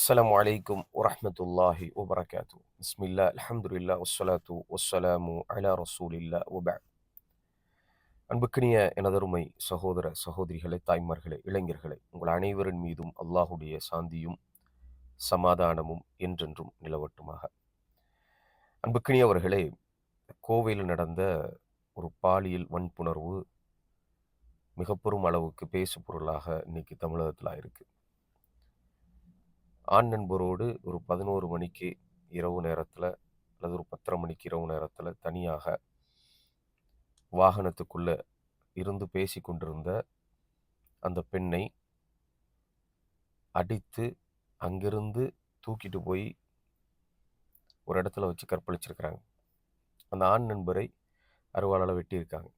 السلام عليكم ورحمة الله وبركاته بسم الله الحمد لله والصلاة والسلام على رسول الله وبعد அன்புக்கினிய எனதருமை சகோதர சகோதரிகளே தாய்மார்களே இளைஞர்களே உங்கள் அனைவரின் மீதும் அல்லாஹுடைய சாந்தியும் சமாதானமும் என்றென்றும் நிலவட்டுமாக அன்புக்கினியவர்களே கோவையில் நடந்த ஒரு பாலியல் வன்புணர்வு மிக பெரும் அளவுக்கு பேசு பொருளாக இன்னைக்கு தமிழகத்தில் இருக்கு ஆண் நண்பரோடு ஒரு பதினோரு மணிக்கு இரவு நேரத்தில் அல்லது ஒரு பத்தரை மணிக்கு இரவு நேரத்தில் தனியாக வாகனத்துக்குள்ளே இருந்து பேசி கொண்டிருந்த அந்த பெண்ணை அடித்து அங்கிருந்து தூக்கிட்டு போய் ஒரு இடத்துல வச்சு கற்பழிச்சிருக்கிறாங்க. அந்த ஆண் நண்பரை அருவாளால் வெட்டியிருக்காங்க.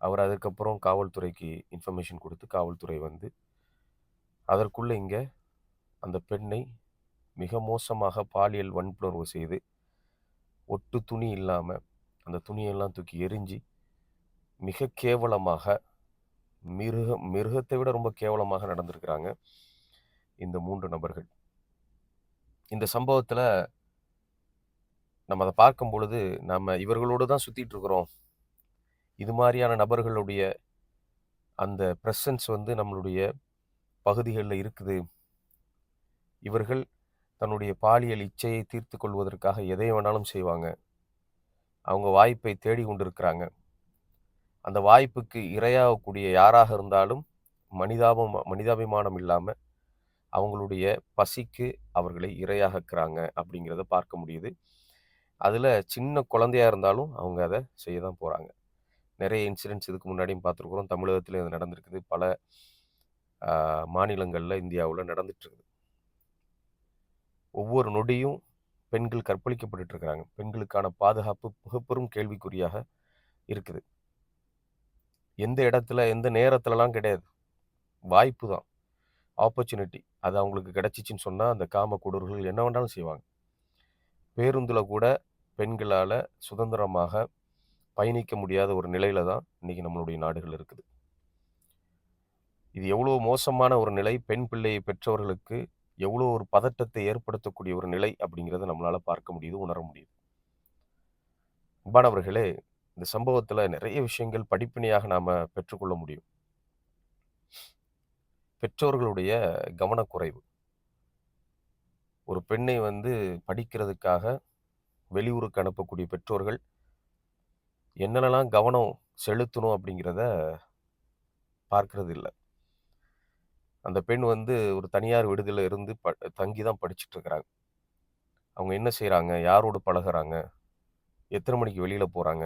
அவர் அதுக்கப்புறம் காவல்துறைக்கு இன்ஃபர்மேஷன் கொடுத்து காவல்துறை வந்து அதற்குள்ளே இங்கே அந்த பெண்ணை மிக மோசமாக பாலியல் வன்புணர்வு செய்து ஒட்டு துணி இல்லாமல் அந்த துணியெல்லாம் தூக்கி எரிஞ்சு மிக கேவலமாக மிருக மிருகத்தை விட ரொம்ப கேவலமாக நடந்திருக்கிறாங்க இந்த மூன்று நபர்கள். இந்த சம்பவத்தில் நம்ம அதை பார்க்கும் பொழுது நம்ம இவர்களோடு தான் சுற்றிட்டு இருக்கிறோம். இது மாதிரியான நபர்களுடைய அந்த ப்ரெசன்ஸ் வந்து நம்மளுடைய பகுதிகளில் இருக்குது. இவர்கள் தன்னுடைய பாலியல் இச்சையை தீர்த்து கொள்வதற்காக எதை வேணாலும் செய்வாங்க. அவங்க வாய்ப்பை தேடி கொண்டிருக்கிறாங்க. அந்த வாய்ப்புக்கு இரையாகக்கூடிய யாராக இருந்தாலும் மனிதாபம் மனிதாபிமானம் இல்லாமல் அவங்களுடைய பசிக்கு அவர்களை இரையாகக்கிறாங்க அப்படிங்கிறத பார்க்க முடியுது. அதில் சின்ன குழந்தையாக இருந்தாலும் அவங்க அதை செய்ய தான் போகிறாங்க நிறைய இன்சிடென்ட்ஸ் இதுக்கு முன்னாடியும் பார்த்துருக்குறோம். தமிழகத்தில் இது நடந்திருக்குது. பல மாநிலங்களில் இந்தியாவில் நடந்துட்டுருக்குது ஒவ்வொரு நொடியும் பெண்கள் கற்பழிக்கப்பட்டு இருக்கிறாங்க பெண்களுக்கான பாதுகாப்பு மிகப்பெரும் கேள்விக்குறியாக இருக்குது. எந்த இடத்துல எந்த நேரத்துலலாம் கிடையாது. வாய்ப்பு தான் ஆப்பர்ச்சுனிட்டி அது அவங்களுக்கு கிடைச்சிச்சின்னு சொன்னால் அந்த காம கொடூர்கள் என்ன வேண்டாலும் செய்வாங்க. பேருந்தில் கூட பெண்களால் சுதந்திரமாக பயணிக்க முடியாத ஒரு நிலையில தான் இன்றைக்கி நம்மளுடைய நாடுகள் இருக்குது. இது எவ்வளோ மோசமான ஒரு நிலை. பெண் பிள்ளையை பெற்றவர்களுக்கு எவ்வளோ ஒரு பதட்டத்தை ஏற்படுத்தக்கூடிய ஒரு நிலை அப்படிங்கிறத நம்மளால் பார்க்க முடியுது உணர முடியுது. அன்பானவர்களே இந்த சம்பவத்தில் நிறைய விஷயங்கள் படிப்பினையாக நாம் பெற்றுக்கொள்ள முடியும். பெற்றோர்களுடைய கவனக்குறைவு. ஒரு பெண்ணை வந்து படிக்கிறதுக்காக வெளியூருக்கு அனுப்பக்கூடிய பெற்றோர்கள் என்னென்னலாம் கவனம் செலுத்தணும் அப்படிங்கிறத பார்க்கறது இல்லை. அந்த பெண் வந்து ஒரு தனியார் விடுதியில் இருந்து ப தங்கி தான் படிச்சுட்டு இருக்கிறாங்க அவங்க என்ன செய்கிறாங்க யாரோடு பழகிறாங்க? எத்தனை மணிக்கு வெளியில் போகிறாங்க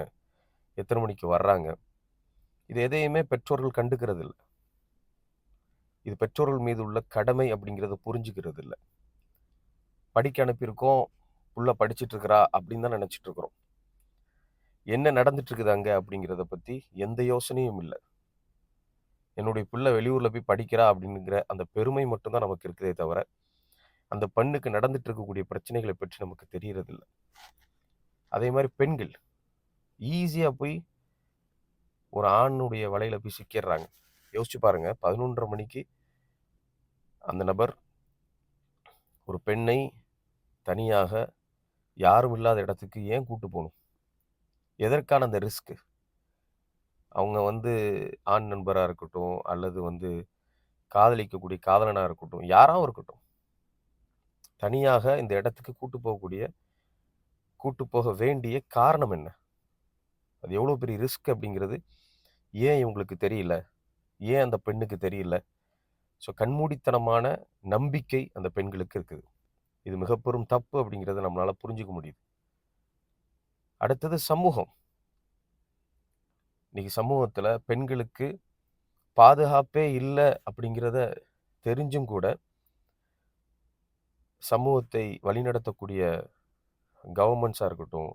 எத்தனை மணிக்கு வர்றாங்க? இது எதையுமே பெற்றோர்கள் கண்டுக்கிறது இல்லை இது பெற்றோர்கள் மீது உள்ள கடமை அப்படிங்கிறத புரிஞ்சுக்கிறது இல்லை படிக்க அனுப்பியிருக்கோம் புள்ள படிச்சுட்டு இருக்கிறா அப்படின்னு தான் நினச்சிட்டு இருக்கிறோம் என்ன நடந்துட்டு இருக்குது அங்கே அப்படிங்கிறத பற்றி எந்த யோசனையும் இல்லை. என்னுடைய பிள்ளை வெளியூரில் போய் படிக்கிறா அப்படிங்கிற அந்த பெருமை மட்டும்தான் நமக்கு இருக்குதே தவிர அந்த பெண்ணுக்கு நடந்துட்டு இருக்கக்கூடிய பிரச்சனைகளை பற்றி நமக்கு தெரியறதில்ல. அதே மாதிரி பெண்கள் ஈஸியாக போய் ஒரு ஆணுடைய வலையில் போய் சிக்கிடுறாங்க யோசிச்சு பாருங்க பதினொன்றரை மணிக்கு அந்த நபர் ஒரு பெண்ணை தனியாக யாரும் இல்லாத இடத்துக்கு ஏன் கூட்டு போகணும்? எதற்கான அந்த ரிஸ்க்கு அவங்க வந்து ஆண் நண்பராக இருக்கட்டும் அல்லது வந்து காதலிக்கக்கூடிய காதலனாக இருக்கட்டும் யாராகவும் இருக்கட்டும். தனியாக இந்த இடத்துக்கு கூட்டு போகக்கூடிய கூட்டு போக வேண்டிய காரணம் என்ன? அது எவ்வளோ பெரிய ரிஸ்க் அப்படிங்கிறது ஏன் இவங்களுக்கு தெரியல? ஏன் அந்த பெண்ணுக்கு தெரியல? ஸோ கண்மூடித்தனமான நம்பிக்கை அந்த பெண்களுக்கு இருக்குது. இது மிகப்பெரும் தப்பு அப்படிங்கிறத நம்மளால் புரிஞ்சுக்க முடியுது. அடுத்தது சமூகம். இன்றைக்கி சமூகத்தில் பெண்களுக்கு பாதுகாப்பே இல்லை அப்படிங்கிறத தெரிஞ்சும் கூட சமூகத்தை வழிநடத்தக்கூடிய கவர்மெண்ட்ஸாக இருக்கட்டும்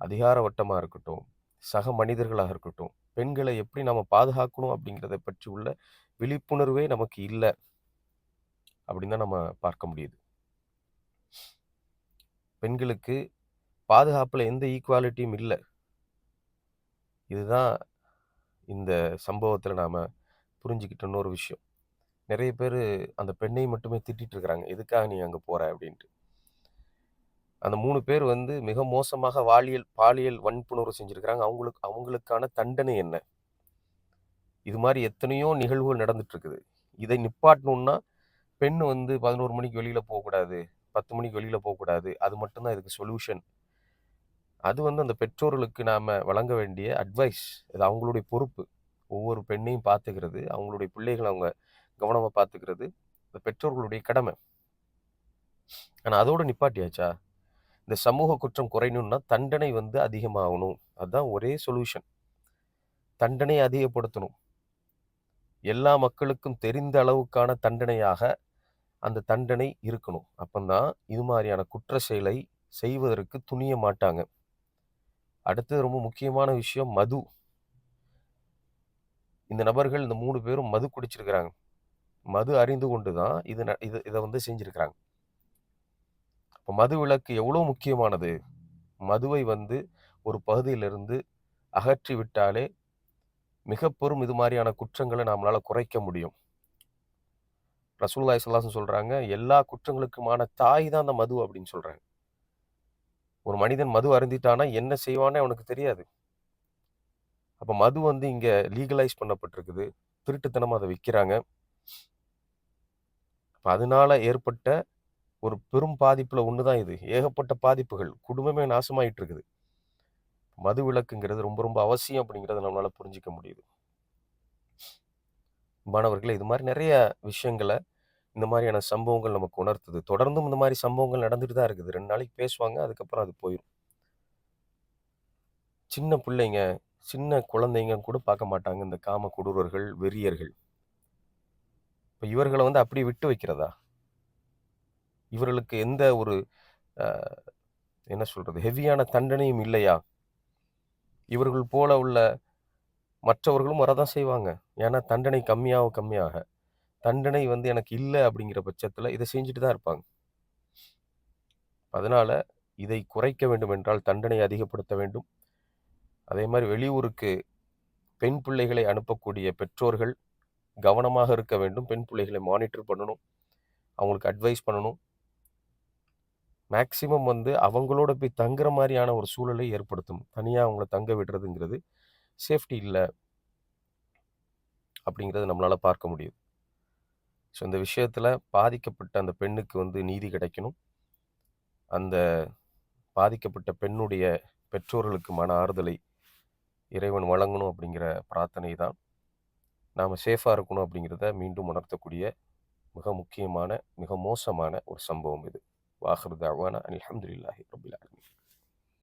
அதிகார வட்டமாக இருக்கட்டும் சக மனிதர்களாக இருக்கட்டும் பெண்களை எப்படி நம்ம பாதுகாக்கணும் அப்படிங்கிறத பற்றி உள்ள விழிப்புணர்வே நமக்கு இல்லை அப்படின்னு தான் நம்ம பார்க்க முடியுது. பெண்களுக்கு பாதுகாப்பில் எந்த ஈக்குவாலிட்டியும் இல்லை. இதுதான் இந்த சம்பவத்தில் நாம் புரிஞ்சுக்கிட்ட இன்னொரு விஷயம். நிறைய பேர் அந்த பெண்ணை மட்டுமே திட்டிட்டு இருக்கிறாங்க எதுக்காக நீ அங்கே போகிற அப்படின்ட்டு. அந்த மூணு பேர் வந்து மிக மோசமாக வாலியல் பாலியல் வன்புணர்வு செஞ்சுருக்கிறாங்க. அவங்களுக்கு அவங்களுக்கான தண்டனை என்ன? இது மாதிரி எத்தனையோ நிகழ்வுகள் நடந்துட்டுருக்குது இதை நிப்பாட்டணும்னா பெண் வந்து பதினோரு மணிக்கு வெளியில் போகக்கூடாது. பத்து மணிக்கு வெளியில் போகக்கூடாது. அது மட்டும்தான் இதுக்கு சொல்யூஷன் அது வந்து அந்த பெற்றோர்களுக்கு நாம் வழங்க வேண்டிய அட்வைஸ் இது அவங்களுடைய பொறுப்பு. ஒவ்வொரு பெண்ணையும் பார்த்துக்கிறது அவங்களுடைய பிள்ளைகளை அவங்க கவனமாக பார்த்துக்கிறது இந்த பெற்றோர்களுடைய கடமை. ஆனால் அதோடு நிப்பாட்டியாச்சா? இந்த சமூக குற்றம் குறையணும்னா தண்டனை வந்து அதிகமாகணும். அதுதான் ஒரே சொல்யூஷன் தண்டனையை அதிகப்படுத்தணும். எல்லா மக்களுக்கும் தெரிந்த அளவுக்கான தண்டனையாக அந்த தண்டனை இருக்கணும். அப்பந்தான் இது மாதிரியான குற்ற செயலை செய்வதற்கு துணிய மாட்டாங்க. அடுத்தது ரொம்ப முக்கியமான விஷயம் மது. இந்த நபர்கள் இந்த மூணு பேரும் மது குடிச்சிருக்கிறாங்க. மது அறிந்து கொண்டு தான் இது ந- இது இதை வந்து செஞ்சிருக்கிறாங்க. இப்போ மது விலக்கு எவ்வளோ முக்கியமானது? மதுவை வந்து ஒரு பகுதியிலிருந்து அகற்றி விட்டாலே மிக பெரும் இது மாதிரியான குற்றங்களை நம்மளால் குறைக்க முடியும். ரசூல்லாய் சொல்லாசன் சொல்கிறாங்க எல்லா குற்றங்களுக்குமான தாய் தான் அந்த மது அப்படின்னு சொல்கிறாங்க ஒரு மனிதன் மது அருந்திட்டானா என்ன செய்வானே அவனுக்கு தெரியாது. அப்போ மது வந்து இங்கே லீகலைஸ் பண்ணப்பட்டிருக்குது. திருட்டுத்தனமாக அதை விற்கிறாங்க அப்போ அதனால ஏற்பட்ட ஒரு பெரும் பாதிப்பில் ஒன்று தான் இது. ஏகப்பட்ட பாதிப்புகள். குடும்பமே நாசமாயிட்டு இருக்குது மது விளக்குங்கிறது ரொம்ப ரொம்ப அவசியம் அப்படிங்கிறத நம்மளால் புரிஞ்சிக்க முடியுது. மாணவர்களே இது மாதிரி நிறைய விஷயங்களை இந்த மாதிரியான சம்பவங்கள் நமக்கு உணர்த்துது. தொடர்ந்தும் இந்த மாதிரி சம்பவங்கள் நடந்துட்டு தான் இருக்குது. ரெண்டு நாளைக்கு பேசுவாங்க அதுக்கப்புறம் அது போயிடும் சின்ன பிள்ளைங்க சின்ன குழந்தைங்க கூட பார்க்க மாட்டாங்க இந்த காம கொடூரர்கள் வெறியர்கள். இப்போ இவர்களை வந்து அப்படி விட்டு வைக்கிறதா? இவர்களுக்கு எந்த ஒரு என்ன சொல்றது ஹெவியான தண்டனையும் இல்லையா? இவர்கள் போல உள்ள மற்றவர்களும் வரதான் செய்வாங்க. ஏன்னா தண்டனை கம்மியாக கம்மியாக. தண்டனை வந்து எனக்கு இல்லை அப்படிங்கிற பட்சத்தில் இதை செஞ்சுட்டு தான் இருப்பாங்க. அதனால் இதை குறைக்க வேண்டும் என்றால் தண்டனை அதிகப்படுத்த வேண்டும். அதே மாதிரி வெளியூருக்கு பெண் பிள்ளைகளை அனுப்பக்கூடிய பெற்றோர்கள் கவனமாக இருக்க வேண்டும். பெண் பிள்ளைகளை மானிட்டர் பண்ணணும். அவங்களுக்கு அட்வைஸ் பண்ணணும். மேக்சிமம் வந்து அவங்களோட போய் தங்குற மாதிரியான ஒரு சூழலை ஏற்படுத்தும். தனியாக அவங்கள தங்க விடுறதுங்கிறது சேஃப்டி இல்லை அப்படிங்கிறது நம்மளால் பார்க்க முடியுது. ஸோ இந்த விஷயத்தில் பாதிக்கப்பட்ட அந்த பெண்ணுக்கு வந்து நீதி கிடைக்கணும். அந்த பாதிக்கப்பட்ட பெண்ணுடைய பெற்றோர்களுக்கு மன ஆறுதலை இறைவன் வழங்கணும் அப்படிங்கிற பிரார்த்தனை தான். நாம் சேஃபாக இருக்கணும் அப்படிங்கிறத மீண்டும் உணர்த்தக்கூடிய மிக முக்கியமான மிக மோசமான ஒரு சம்பவம் இது. வாஹர் தாவானா அல்ஹம்துலில்லாஹி ரபில்